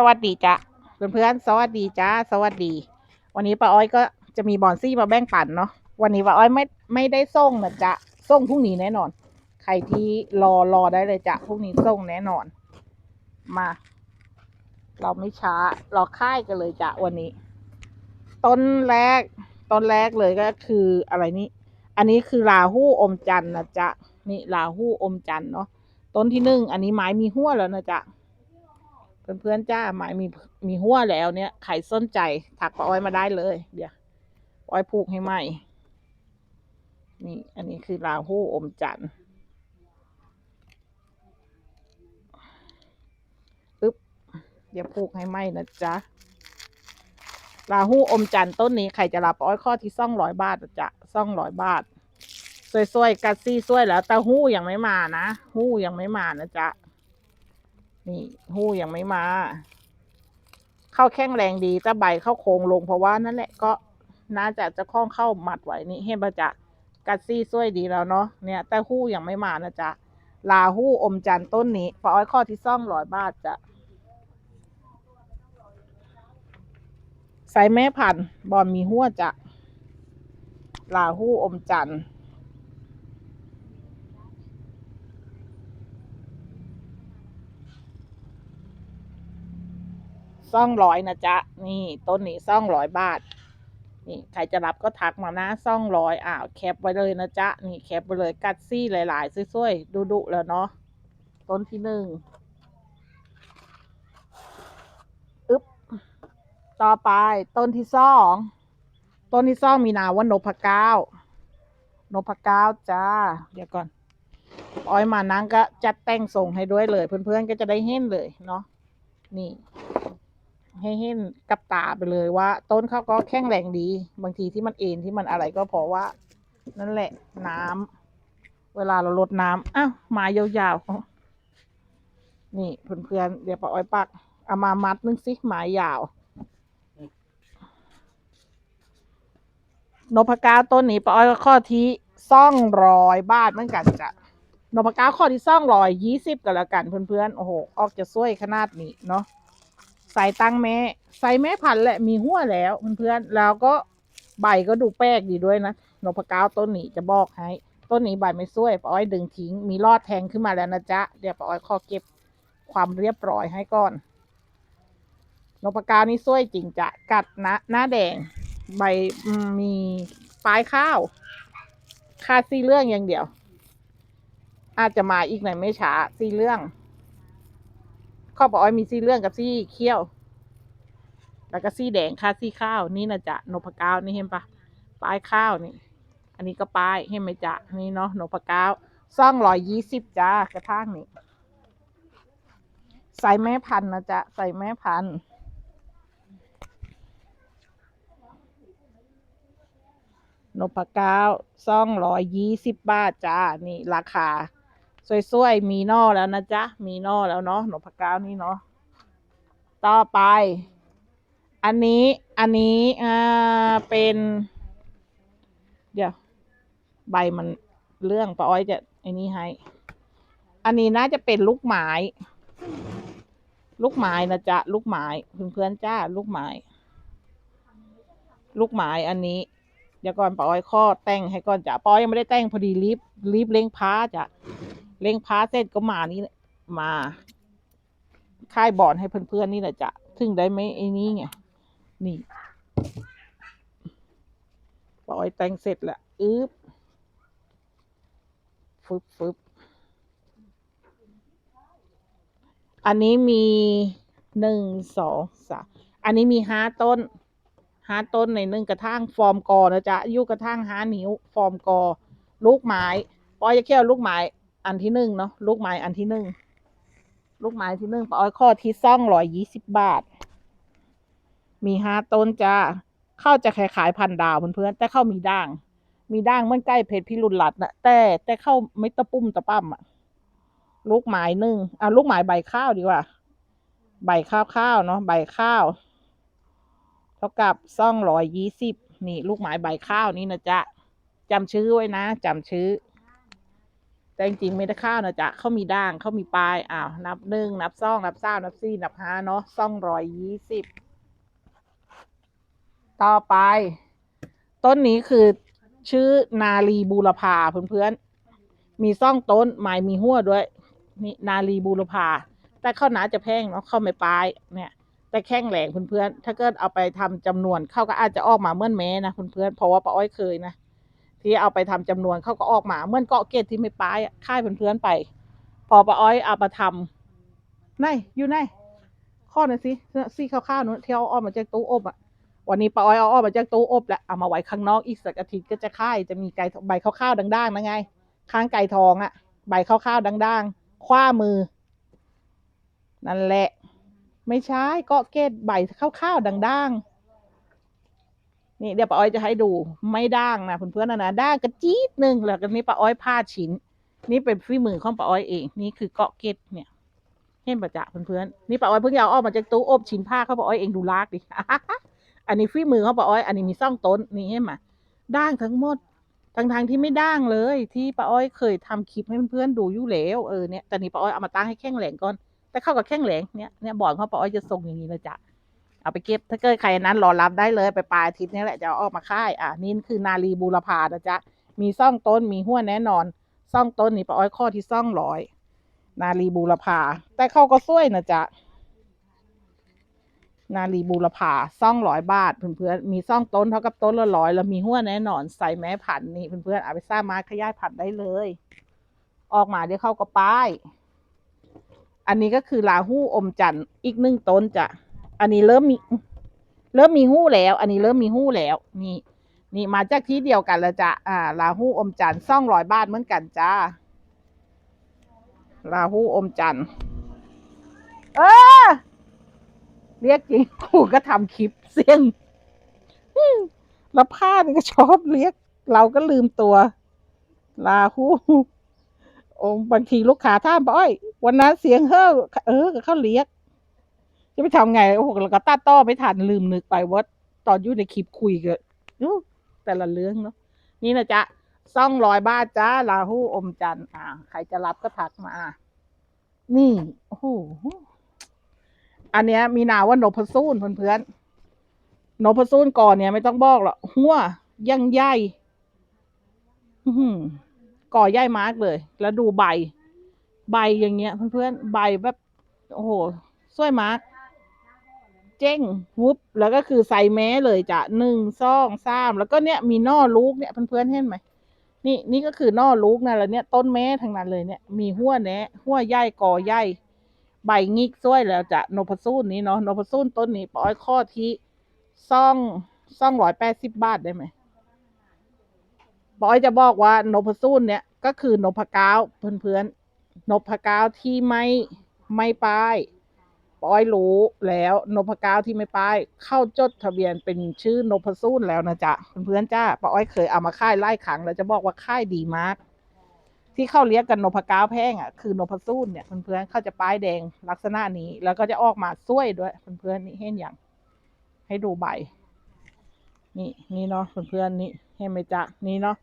สวัสดีจ้ะเพื่อนๆสวัสดีจ้าสวัสดี วันนี้ป้าอ้อยก็จะมีบอนซี่มาแบ่งปันเนาะวันนี้ป้าอ้อยไม่ไม่ได้ส่งนะจ๊ะส่งพรุ่งนี้แน่นอน ใครที่รอรอได้เลยจ้ะพรุ่งนี้ส่งแน่นอน มา เราไม่ช้าเราค่ายกันเลยจ้ะวันนี้ ต้นแรกต้นแรกเลยก็คืออะไรนี่อันนี้คือลาหู้อมจันนะจ๊ะนี่ลาหู้อมจันเนาะต้นที่หนึ่งอันนี้ไม้มีหัวแล้วนะจ๊ะ เพื่อนๆจ้าหมายมีมีหัวแล้วเนี่ยใครสนใจถักป้าอ้อยมาได้เลย เดี๋ยวป้าอ้อยผูกให้ใหม่นี่ อันนี้คือราหูอมจันทร์อึ๊บเดี๋ยวผูกให้ใหม่นะจ๊ะราหูอมจันทร์ต้นนี้ ใครจะรับป้าอ้อยข้อที่ซ่องร้อยบาทนะจ๊ะซ่องร้อยบาทสวยๆกัดซี่สวยแล้วแต่หู้ยังไม่มานะหู้ยังไม่มานะจ๊ะ นี่หู้ยังไม่มา เข้าแข้งแรงดีแต่ใบเข้าโค้งลงเพราะว่านั่นแหละก็น่าจะจะคล้องเข้าหมัดไว้นี่เห็นปะจ๊ะกัดซี่ช่วยดีแล้วเนาะเนี่ยแต่หู้ยังไม่มานะจ๊ะลาหู้อมจันต้นนี้ฝาอ้อยข้อที่ซ่องร้อยบาทจ้ะใส่แม่พันธุ์บอลมีหัวจ้ะลาหู้อมจันทร์ ซ่องร้อยนะจ๊ะ นี่ต้นนี้ซ่องร้อยบาท นี่ใครจะรับก็ทักมานะซ่องร้อยอ่าวแคปไว้เลยนะจ๊ะ นี่แคปไวเลยกัดซี่หลายๆสวยๆดุๆแล้วเนาะ ต้นที่หนึ่งอึ๊บ ต่อไปต้นที่สอง ต้นที่สองมีนามว่านพเก้านพเก้าจ้า เดี๋ยวก่อนอ้อยมานังก็จัดแต่งส่งให้ด้วยเลย เพื่อนๆก็จะได้เห็นเลยเนาะนี่ ให้เห็นกับตาไปเลยว่า ต้นเขาก็แข็งแรงดี บางทีที่มันเอ็นที่มันอะไรก็เพราะว่า นั่นแหละน้ำเวลาเราลดน้ำอ้าวไมายาวๆนี่เพื่อนๆเดี๋ยวป้าอ้อยปักเอามามัดนึงสิไม้ยาว นพก้าต้นนี้ป้าอ้อยก็ข้อที่ซ่องรอยบาทเหมือนกันจ้ะนพก้าข้อที่ซ่องรอยยี่สิบก็แล้วกันเพื่อนๆโอ้โหออกจะสวยขนาดนี้เนาะ ใส่ตังแม่ใส่แม่พันธุ์แหละมีหัวแล้วเพื่อนๆแล้วก็ใบก็ดูแปลกดีด้วยนะนพก้าวต้นนี้จะบอกให้ ต้นนี้ใบไม่สวยป้าอ้อยดึงทิ้ง มีรอดแทงขึ้นมาแล้วนะจ๊ะ เดี๋ยวป้าอ้อยขอเก็บความเรียบร้อยให้ก่อนนพก้าวนี่สวยจริงจ้ะกัดนะหน้าแดง ใบมีปลายข้าวคาดสีเรื่องอย่างเดียว อาจจะมาอีกหน่อยไม่ช้าสีเรื่อง ข้อปออ้อยมีซี่เรื่องกับซีเขี้ยว แล้วก็ซีแดงค่ะซีข้าวนี่นะจ๊ะนพก้าวนี่เห็นปะปลายข้าวนี่ อันนี้ก็ปลายเห็นไหมจ๊ะนี่เนาะนพก้าวซ่องร้อยยี่สิบจ้ากระทั่งนี่ใส่แม่พันนะจ๊ะใส่แม่พันนพก้าวซ่องร้อยยี่สิบบาทจ้านี่ราคา สวยๆ มีนอแล้วนะจ๊ะ มีนอแล้วเนาะหนพก้าวนี่เนาะ ต่อไป อันนี้ อันนี้ อ่า เป็น เดี๋ยว ใบมันเรื่องป้าอ้อยจะไอ้นี่ให้ อันนี้น่าจะเป็นลูกไม้ ลูกไม้นะจ๊ะ ลูกไม้เพื่อนๆจ้า ลูกไม้ ลูกไม้อันนี้เดี๋ยวก่อนป้าอ้อยข้อแต่งให้ก่อนจ้ะป้าอ้อยยังไม่ได้แต่งพอดีรีบรีบเล้งพ้าจ้ะ เล็งพาเสร็จก็มานี่มาค่ายบอลให้เพื่อนๆนี่แหละจ้ะถึงได้ไหมไอ้นี่ไงนี่ปล่อยแต่งเสร็จแล้วอึ๊บฟึบฟึบอันนี้มีหนึ่งสองสามอันนี้มีห้าต้นห้าต้นในหนึ่งกระทั่งฟอร์มกอนะจ๊ะยุกระทั่งห้านิ้ว ฟอร์มกอ ลูกไม้ปอยจะเคี่ยวลูกไม้ อันที่หนึ่งเนาะลูกไม้อันที่หนึ่งลูกไม้ที่หนึ่งปอ้อยข้อที่ซ่องร้อยยี่สิบบาท มีห้าต้นจ้าเข้าจะขายขายพันดาวเพื่อนๆแต่เข้ามีด่าง มีด่างเหมันใกล้เพชรพิรุณรัตน์นะแต่แต่เข้าไม่ตะปุ่มตะปั้มอะลูกไม้หนึ่งอะลูกไม้ใบข้าวดีกว่า ใบข้าวข้าวเนาะใบข้าวเท่ากับซ่องร้อยยี่สิบนี่ ลูกไม้ใบข้าวนี่นะจ๊ะจำชื่อไว้นะจำชื่อ แต่จริงๆไม่ได้ข้าวนะจ๊ะเขามีด่างเขามีปลายอ้าวนับหนึ่งนับสองนับสามนับสี่นับห้าเนาะสองร้อยยี่สิบต่อไป ต้นนี้คือชื่อนาลีบูรพาเพื่อนๆ มีซ่องต้นไม้มีหัวด้วย นี่นาลีบูรพา แต่ข้าวหนาจะแพงเนาะเข้าวไม่ปลายเนี่ยแต่แข้งแหลงเพื่อนๆ ถ้าเกิดเอาไปทำจำนวนเข้าก็อาจจะออกมาเมื่อนแม้นะเพื่อนๆ เพราะว่าป้าอ้อยเคยนะ ที่เอาไปทำจำนวนเขาก็ออกมาเหมื่อนเกาะเกตที่ไม่ปลายค่ายเพื่อนๆไป พอป้าอ้อยเอามาทำไหนอยู่ไหนข้อน่อยสิซี่ข้าวๆนู้นที่เอาออกมาจากตู้อบอะวันนี้ป้าอ้อยเอาออกมาจากตู้อบแล้วเอามาไว้ข้างนอกอีกสักอาทิตย์ก็จะค่ายจะมีไก่ใบข้าวๆดังๆนะไง ข้างไก่ทองอะ ใบข้าวๆดัง ๆ คว้ามือ นั่นแหละ ไม่ใช่เกาะเกตใบข้าวๆดัง ๆ นี่เดี๋ยวป้าอ้อยจะให้ดูไม่ด่างนะเพื่อนๆนะนะด่างกระจี๊ดหนึ่งแล้วก็นี่ป้าอ้อยพาชิ้น นี่เป็นฝีมือของป้าอ้อยเองนี่คือเกาะเกตเนี่ยเห็นประจักษ์เพื่อนๆนี่ป้าอ้อยเพิ่งเอาออกมาจากตู้อบชิ้นผ้าเขาป้าอ้อยเองดูลากดิอันนี้ฝีมือของป้าอ้อย อันนี้มีซ่องต้นนี่เห็นไหมด่างทั้งหมดทั้งทางๆที่ไม่ด่างเลย ที่ป้าอ้อยเคยทำคลิปให้เพื่อนๆดูอยู่แล้วเออเนี่ยแต่นี่ป้าอ้อยเอามาตั้งให้แข้งแหลงก่อนแต่เข้ากับแข้งแหลงเนี่ยเนี่ยบอร์ดเขาป้าอ้อยจะส่งอย่างนี้เลยจ้ะ เอาไปเก็บถ้าเกิดใครนั้นรอรับได้เลยไปปลายอาทิตย์นี้แหละจะเอาออกมาค่ายอะนี่คือนาลีบูรพานะจ๊ะมีซ่องต้นมีหัวแน่นอนซ่องต้นนี่ป้าอ้อยข้อที่ซ่องร้อยนาลีบูรพา แต่เขาก็สวยนะจ๊ะนาลีบูรพาซ่องร้อยบาทเพื่อนๆมีซ่องต้นเท่ากับต้นละร้อยแล้วมีหัวแน่นอนใส่แม้ผันนี่เพื่อนๆเอาไปสร้างมาขยายผันได้เลย ออกมาเดี๋ยวเข้าก็ป้าย อันนี้ก็คือลาหูอมจันทร์อีกหนึ่งต้นจ้ะ อันนี้เริ่มมี เริ่มมีหู้แล้ว อันนี้เริ่มมีหู้แล้ว นี่ นี่มาจากที่เดียวกันแล้วจ้ะอ่าลาหูอมจันทร์ซ่องร้อยบาทเหมือนกันจ้าลาหูอมจันทร์เออเรียกจริงกูก็ทำคลิปเสียงแล้วพานี่ก็ชอบเรียก เราก็ลืมตัว ลาหูอ้บางทีลูกค้าท่ามบอกอ้อย วันนั้นเสียงเฮ้อเออเขาเรียก จะไปทำไงโอ้โหแล้วก็ตัดต่อไม่ทันลืมนึกไปว่าตอนอยู่ในคลิปคุยกันแต่ละเรื่องเนาะนี่นะจ๊ะซ่องร้อยบาทจ้าลาหูอมจันอ่า ใครจะรับก็ทักมา นี่โอ้โหอันเนี้ย มีนาว่านพซูนเพื่อนๆนพซูนก่อนเนี่ยไม่ต้องบอกหรอกหัวยังใหญ่ก่อใหญ่มากเลย แล้วดูใบ ใบอย่างเงี้ย เพื่อนๆใบแบบ โอ้โหสวยมาก เจ้งวุบแล้วก็คือใส่แม้เลยจ้ะหนึ่งซองสามแล้วก็เนี่ยมีนอลูกเนี่ยเพื่อนๆเห็นไหมนี่นี่ก็คือนอลูกนั่นแหละเนี่ยต้นแม้ทั้งนั้นเลยเนี่ยมีหัวแหนะหัวใหญ่กอใหญ่ใบงิกสวยแล้วจ้ะนพสูนนี้เนาะโนพสูนต้นนี้ปอยข้อที่ซ่องซ่องร้อยแปดสิบบาทได้ไหมปอยจะบอกว่านพสูนเนี่ยก็คือนพก้าวเพื่อนๆนพก้าวที่ไม่ไม่ป้าย ปอยรู้แล้วนพก้าวที่ไม่ป้าย เข้าจดทะเบียนเป็นชื่อนพสูนแล้วนะจ๊ะเพื่อนๆจ้าปอยเคยเอามาค่ายไล่ขังแล้วจะบอกว่าค่ายดีมาก ที่เข้าเรียกกันนพก้าวแพงอะคือนพสูนเนี่ยเพื่อนๆเขาจะป้ายแดงลักษณะนี้ แล้วก็จะออกมาสวยด้วยเพื่อนๆนี่เห็นอย่าง ให้ดูใบ นี่นี่เนาะเพื่อนๆนี่เห็นไหมจ๊ะนี่เนาะ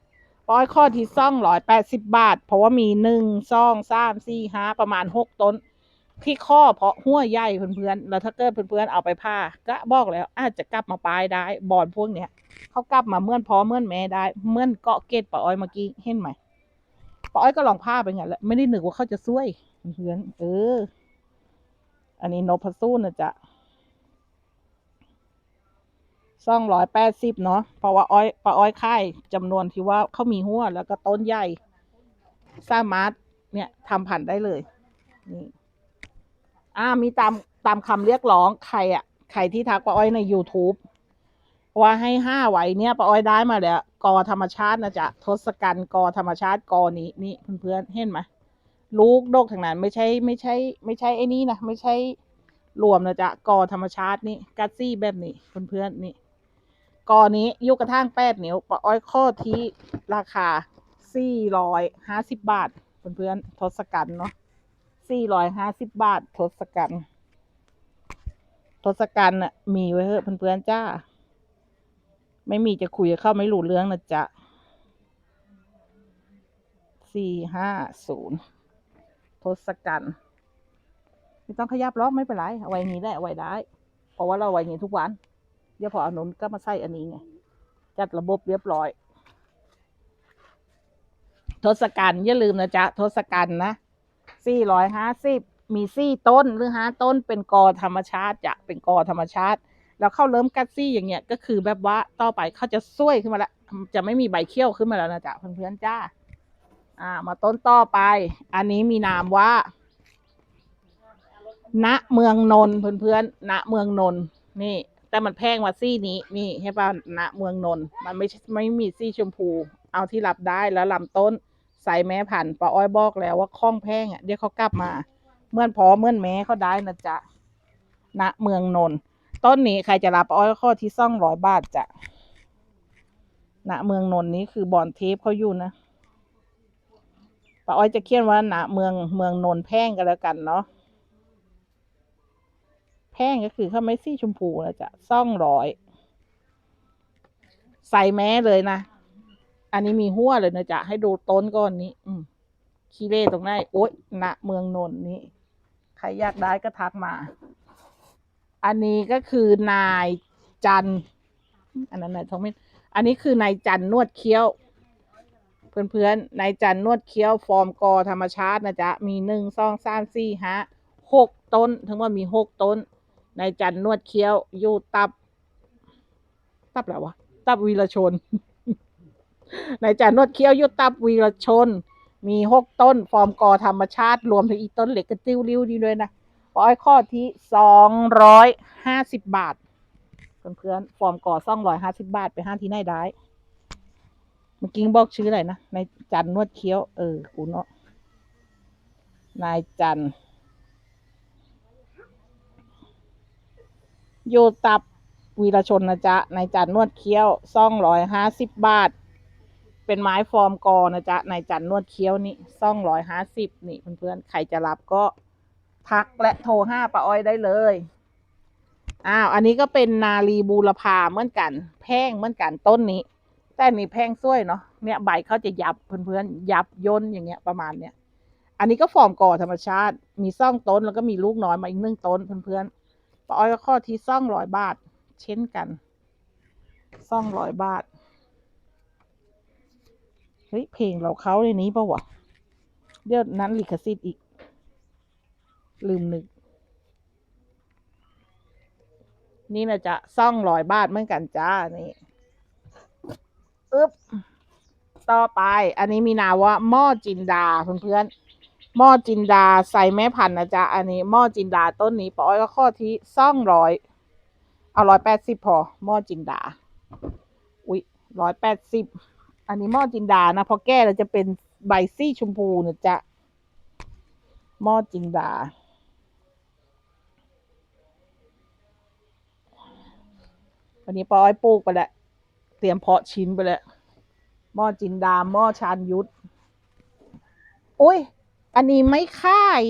ปอยข้อที่ซ่องร้อยแปดสิบบาท เพราะว่ามีหนึ่งซ่องสามสี่ห้าประมาณหกต้น ที่ข้อเพราะหัวใหญ่เพื่อนๆแล้วถ้าเกิดเพื่อนๆเอาไปผ้าก็บอกแล้ว อาจจะกลับมาปลายได้บอลพวกเนี้ยเขากลับมาเมื่อนพอเมื่อนแม่ได้ เมื่อนเกาะเกตปะอ้อยเมื่อกี้เห็นไหมปะอ้อยก็ลองผ้าไปงั้นแหละไม่ได้นึกว่าเขาจะช่วยเพื่อนเออ อันนี้นพสู้นะจ๊ะสองร้อยแปดสิบเนาะเพราะว่าอ้อยปลาอ้อยค่ายจำนวนที่ว่าเขามีหัวแล้วก็ต้นใหญ่ สามารถเนี่ยทำพันธุ์ได้เลยนี่ อ่ามีตามตามคำเรียกร้องใครอะใครที่ทักป้าอ้อยใน YouTube ว่าให้ห้าไว้เนี่ยป้าอ้อยได้มาแล้วกอธรรมชาตินะจ๊ะทศกัณฐ์กอธรรมชาติกอนี้นี่เพื่อนๆเห็นไหมลูกดกทางนั้นไม่ใช่ไม่ใช่ ไม่ใช่ไอ้นี่นะไม่ใช่รวมนะจ๊ะกอธรรมชาตินี่กัตซี่แบบนี้เพื่อนๆนี่กอนี้ยุกระทั่งแปดนิ้วป้าอ้อยข้อที่ราคาสี่ร้อยห้าสิบบาท เพื่อนๆทศกัณฐ์เนาะ สี่ร้อยห้าสิบบาททศกัณฐ์ทศกัณฐ์น่ะมีไว้เถอะเพื่อนๆจ้า ไม่มีจะคุยเข้าไม่รู้เรื่องนะจ๊ะสี่ห้าศูนย์ทศกัณฐ์ไม่ต้องขยับล็อกไม่เป็นไรเอาไว้อย่างนี้ได้เอาไว้ได้ เพราะว่าเราไว้อย่างนี้ทุกวัน เดี๋ยวพอเอานุนก็มาใส่อันนี้ไง จัดระบบเรียบร้อย ทศกัณฐ์อย่าลืมนะจ๊ะ ทศกัณฐ์นะ สี่ร้อยห้าสิบมีสี่ต้นหรือห้าต้นเป็นกอธรรมชาติจะเป็นกอธรรมชาติ แล้วเข้าเริ่มกัดซี่อย่างเงี้ยก็คือแบบว่าต่อไปเขาจะส้วยขึ้นมาแล้วจะไม่มีใบเขี้ยวขึ้นมาแล้วนะจ๊ะเพื่อนๆจ้า อ่า มาต้นต่อไป อันนี้มีนามว่า ณเมืองนนเพื่อนๆณเมืองนนนี่ แต่มันแพงกว่าซี่นี้นี่ใช่ป่ะณเมืองนนมันไม่ไม่มีซี่ชมพู เอาที่รับได้แล้วลำต้น ใส่แม่พันป้าอ้อยบอกแล้วว่าคล้องแพงอะเดี๋ยวเขากลับมาเมื่อนพอเมื่อนแม่เขาได้นะจ๊ะณเมืองนนท์ต้นนี้ใครจะรับป้าอ้อยข้อที่ซ่องร้อยบาทจ้ะณเมืองนนท์นี้คือบอนเทปเขาอยู่นะป้าอ้อยจะเขียนว่าณเมืองเมืองนนท์แพงกันแล้วกันเนาะแพงก็คือเขาไม่ซี่ชมพูนะจ๊ะซ่องร้อย ใส่แม้เลยนะ อันนี้มีหัวเลยนะจ๊ะให้ดูต้นก้อนนี้ อืมขี้เล่ตรงไหนโอ๊ยณเมืองนนท์นี้ ใครอยากได้ก็ทักมา อันนี้ก็คือนายจัน อันนั้นนายทองมิตรอันนี้คือนายจันนวดเคี้ยว เพื่อนๆนายจันนวดเคี้ยว ฟอร์มกอธรรมชาตินะจ๊ะ มีหนึ่งสองสามสี่ห้าหกต้น ทั้งหมดมีหกต้นนายจันนวดเคี้ยว อยู่ตับ ตับอะไรวะ ตับวีรชน นายจันนวดเคี้ยวยู่ตับวีรชน มีหกต้น ฟอร์มกอธรรมชาติ รวมถึงอีต้นเหล็กกระติ้วริ้วดีด้วยนะปอยข้อที่สองร้อยห้าสิบบาท เพื่อนๆฟอร์มกอสองร้อยห้าสิบบาท ไปห้าที่ไหนได้เมื่อกี้บอกชื่ออะไรนะนายจันนวดเคี้ยว เออกูเนาะนายจันทร์โยตับวีรชนนะจ๊ะนายจันนวดเคี้ยวซ่องร้อยห้าสิบบาท เป็นไม้ฟอร์มกอนะจ๊ะนายจันนวดเคี้ยวนี่ซ่องร้อยห้าสิบนี่เพื่อนๆใครจะรับก็ทักและโทรห้าป้าอ้อยได้เลยอ้าวอันนี้ก็เป็นนาลีบูรพาเหมือนกัน แพงเหมือนกันต้นนี้ แต่นี่แพงซ้วยเนาะเนี่ยใบเขาจะยับเพื่อนๆยับย่นอย่างเงี้ยประมาณเนี้ยอันนี้ก็ฟอร์มกอธรรมชาติ มีซ่องต้นแล้วก็มีลูกน้อยมาอีกหนึ่งต้นเพื่อนๆป้าอ้อยก็ข้อที่ซ่องร้อยบาท เช่นกันซ่องร้อยบาท ฮ้ย เพลงเราเขาในนี้ปะวะ เดี๋ยวนั้นลิขสิทธิ์อีก ลืมนึก นี่นะจ๊ะซ่องร้อยบาทเหมือนกันจ้า นี่อึ๊บ ต่อไป อันนี้มีนามว่าหม้อจินดาเพื่อนๆหม้อจินดาใส่แม่พันธุ์นะจ๊ะ อันนี้หม้อจินดาต้นนี้ปาอ้อยก็ข้อที่ซ่องร้อย เอาร้อยแปดสิบพอหม้อจินดา อุ๊ยร้อยแปดสิบ อันนี้หม้อจินดานะพอแก้แล้วจะเป็นใบซี่ชมพูนะจ๊ะหม้อจินดา วันนี้ปอ้อยปลูกไปแล้ว เตรียมเพาะชิ้นไปแล้วหม้อจินดาหม้อชานยุทธอุ้ย อันนี้ไม่ค่าย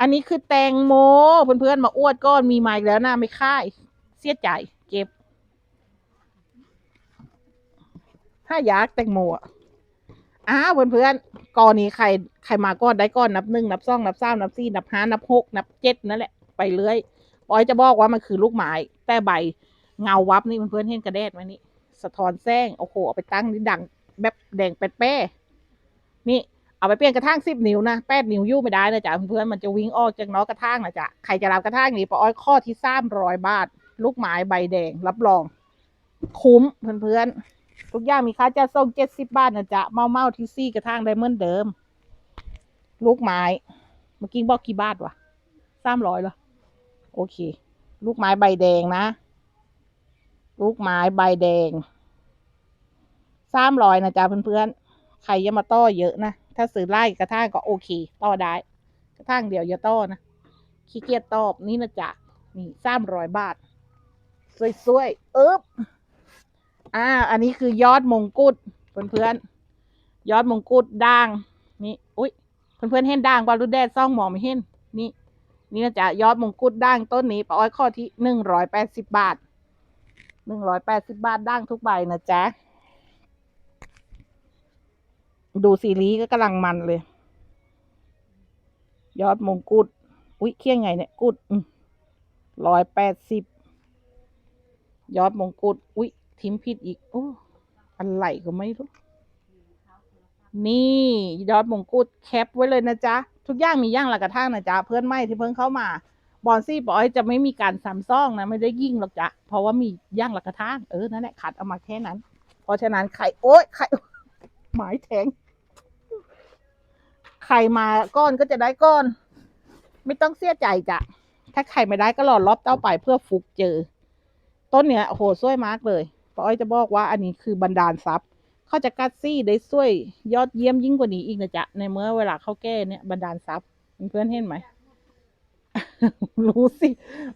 อันนี้คือแตงโม เพื่อนๆ มาอวดก้อนมีมาอีกแล้วนะไม่ค่าย เสียใจเก็บ ถ้าอยากแตงโมอะอ้าวเพื่อนๆกอนี้ใครใครมาก้อนได้ก้อนนับหนึ่งนับสองนับสามนับสี่นับห้านับหกนับเจ็ดนั่นแหละไปเรื่อยปอยจะบอกว่ามันคือลูกไม้แต่ใบเงาวับนี่เพื่อนๆเห็นกระแดดไหมนี่สะท้อนแสงโอ้โหเอาไปตั้งนี่ดังแบบแดงแป๊ดแป้นี่เอาไปเปลี่ยนกระถางสิบนิ้วนะแปดนิ้วยู่ไม่ได้นะจ๊ะเพื่อนๆมันจะวิ่งออกจากน้อกระถางนะจ๊ะใครจะรับกระถางนี้ปออ้อยข้อที่สามร้อยบาท ลูกไม้ใบแดงรับรอง คุ้มเพื่อนๆ ทุกอย่างมีค่าจัดส่งเจ็ดสิบบาทนะจ๊ะเมาเมาที่ซี่กระถางได้เหมือนเดิม ลูกไม้ เมื่อกี้บอกกี่บาทวะสามร้อยเหรอ โอเค ลูกไม้ใบแดงนะ ลูกไม้ใบแดงสามร้อยนะจ๊ะเพื่อนๆ ใครจะมาต้อเยอะนะ ถ้าซื้อไล่กระถางก็โอเค ต้อได้ กระถางเดียวอย่าต้อนะ ขี้เกียจตอบนี่นะจ๊ะ นี่สามร้อยบาท สวยๆอึ๊บ อ่า อันนี้คือยอดมงกุฎเพื่อนๆยอดมงกุฎด่าง นี่ อุ้ยเพื่อนๆเห็นด่างว่ารุ่นแดดซ่องหมองไม่เห็น นี่ นี่นะจ๊ะยอดมงกุฎด่างต้นนี้ป้าอ้อยข้อที่หนึ่งร้อยแปดสิบบาทหนึ่งร้อยแปดสิบบาทด่างทุกใบนะจ๊ะ ดูซีรีส์ก็กำลังมันเลย ยอดมงกุฎอุ้ยเคี่ยงไงเนี่ยกุดร้อยแปดสิบยอดมงกุฎอุ้ย ทิมผิดอีก โอ้อะไรก็ไม่รู้ นี่ยอดมงกุฎแคปไว้เลยนะจ๊ะ ทุกอย่างมีย่างละกระทั่งนะจ๊ะ เพื่อนไม่ที่เพิ่งเข้ามา บอลซี่บอยจะไม่มีการซ้ำซ่องนะ ไม่ได้ยิ่งหรอกจ๊ะ เพราะว่ามีย่างละกระทั่งเออ นั่นแหละขัดเอามาแค่นั้น เพราะฉะนั้นไข่โอ๊ยไข่หมายแทงไข่มาก้อนก็จะได้ก้อน ไม่ต้องเสียใจจ้ะ ถ้าไข่ไม่ได้ก็รอรอบต่อไปเพื่อฟุกเจอ ต้นเนี้ยโอ้โหสวยมากเลย ป้าอ้อยจะบอกว่าอันนี้คือบันดาลทรัพย์เขาจะกัดซี่ได้สวยยอดเยี่ยมยิ่งกว่านี้อีกนะจ๊ะ ในเมื่อเวลาเขาแก้เนี่ยบันดาลทรัพย์เพื่อนเห็นไหม รู้สิ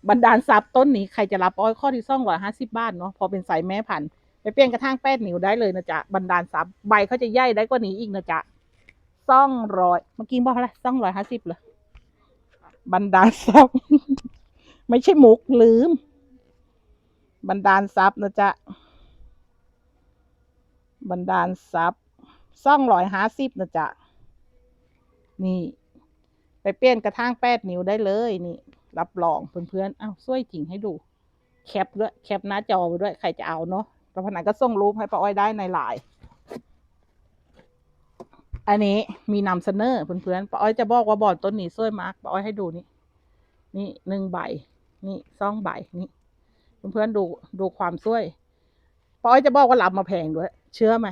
บันดาลทรัพย์ต้นนี้ใครจะรับอ้อยข้อที่ซ่องร้อยห้าสิบบาทเนาะพอเป็นสายแม่พันธุ์ไปเปลี่ยนกระทั่งแป้ดนิ้วได้เลยนะจ๊ะบันดาลทรัพย์ใบเขาจะใหญ่ได้กว่านี้อีกนะจ๊ะซ่องร้อยเมื่อกี้บอกอะไรซ่องร้อยห้าสิบเหรอบันดาลทรัพย์ ไม่ใช่มุกลืม บันดาลทรัพย์นะจ๊ะ บันดาลทรัพย์ซ่องร้อยห้าสิบนะจ๊ะ นี่ ไปเปลี่ยนกระทั่งแปดนิ้วได้เลยนี่ รับรองเพื่อนๆอ้าวช่วยจริงให้ดู แคปด้วย แคปหน้าจอไปด้วย ใครจะเอาเนาะแล้วพนันก็ส่งรูปให้ป้าอ้อยได้ในไลน์อันนี้มีนำเสนอเพื่อนๆป้าอ้อยจะบอกว่าบอนต้นนี้ช่วยมากป้าอ้อยให้ดูนี่ นี่หนึ่งใบ นี่สองใบนี่ เพื่อนๆดูดูความช่วยป้าอ้อยจะบอกว่ารับมาแพงด้วย เชื่อไหม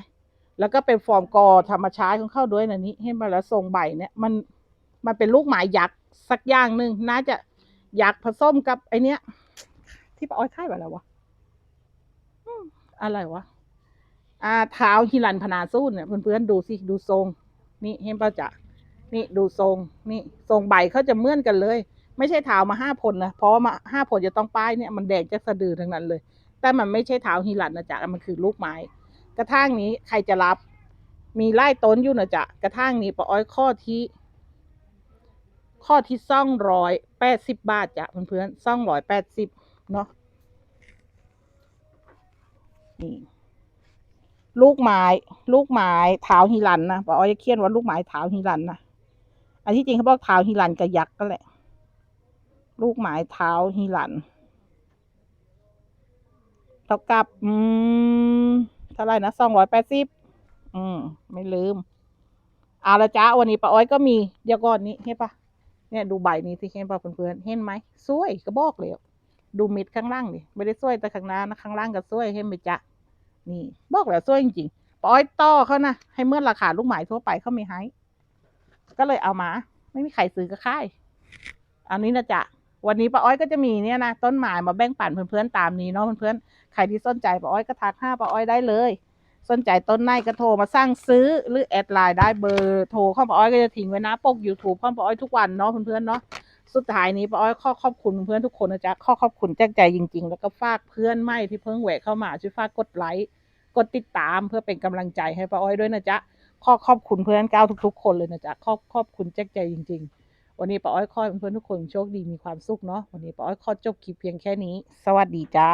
แล้วก็เป็นฟอร์มกอธรรมชาติของเข้าด้วยนะนี้เห็นมาแล้วทรงใบเนี่ยมันมันเป็นลูกหมายยักษ์สักอย่างหนึ่งน่าจะยักษ์ผสมกับไอเนี้ย ที่ป้าอ้อยค่ายไว้แล้ววะอะไรวะอ่าเท้าฮิรันพนาสู้เนี่ยเพื่อนๆดูสิดูทรง นี่เห็นป่ะจ๊ะนี่ดูทรง นี่ทรงใบเขาจะเมื่อนกันเลย ไม่ใช่เท้ามาห้าผลนะเพราะว่ามาห้าผลจะต้องป้ายเนี่ยมันแดงจะสะดือทั้งนั้นเลย แต่มันไม่ใช่เท้าฮิรันนะจ๊ะมันคือลูกไม้ กระทั่งนี้ใครจะรับ มีไล่ต้นอยู่นะจ๊ะกระทั่งนี้ป้าอ้อยข้อที่ ข้อที่ซ่องร้อยแปดสิบบาทจ้ะเพื่อนๆซ่องร้อยแปดสิบเนาะนี่ลูกไม้ ลูกไม้เท้าฮิรันนะป้าอ้อยจะเขียนว่าลูกไม้เท้าฮิรันนะอันที่จริงเขาบอกเท้าฮิรันกับยักษ์ก็แหละ ลูกไม้เท้าฮิรันเท่ากับ อืม ท่าไหร่นะสองร้อยแปดสิบอืม ไม่ลืม เอาละจ้าวันนี้ป้าอ้อยก็มีเดี๋ยวก่อนนี้เห็นปะเนี่ยดูใบนี้สิเห็นปะเพื่อนๆเห็นไหมสวยก็บอกเลยดูมิดข้างล่างดิไม่ได้สวยแต่ข้างหน้านะข้างล่างก็สวยเห็นไหมจ๊ะนี่ บอกแล้วสวยจริงๆป้าอ้อยต่อเขานะให้เมื่อราคาลูกหมายทั่วไปเขาไม่ให้ก็เลยเอามา ไม่มีใครซื้อก็ค่ายอันนี้นะจ๊ะ วันนี้ป้าอ้อยก็จะมีเนี่ยนะต้นไม้มาแบ่งปันเพื่อนๆตามนี้เนาะเพื่อนๆใครที่สนใจป้าอ้อยก็ทักห้าป้าอ้อยได้เลย สนใจต้นไม้ก็โทรมาสั่งซื้อหรือแอดไลน์ได้เบอร์โทรข้อป้าอ้อยก็จะทิ้งไว้นะปก YouTube ข้อป้าอ้อยทุกวันเนาะเพื่อนๆเนาะสุดท้ายนี้ป้าอ้อยข้อขอบคุณเพื่อนๆทุกคนนะจ๊ะข้อขอบคุณแจากใจจริง ๆ แล้วก็ฝากเพื่อนใหม่ที่เพิ่งแหวกเข้ามาช่วยฝากกดไลค์กดติดตามเพื่อเป็นกำลังใจให้ป้าอ้อยด้วยนะจ๊ะข้อขอบคุณเพื่อนก้าวทุก ๆ คนเลยนะจ๊ะขอบขอบคุณจากใจจริง ๆ วันนี้ป้าอ้อยคอยเพื่อนๆทุกคนโชคดีมีความสุขเนาะวันนี้ป้าอ้อยคอจบคลิปเพียงแค่นี้ สวัสดีจ้า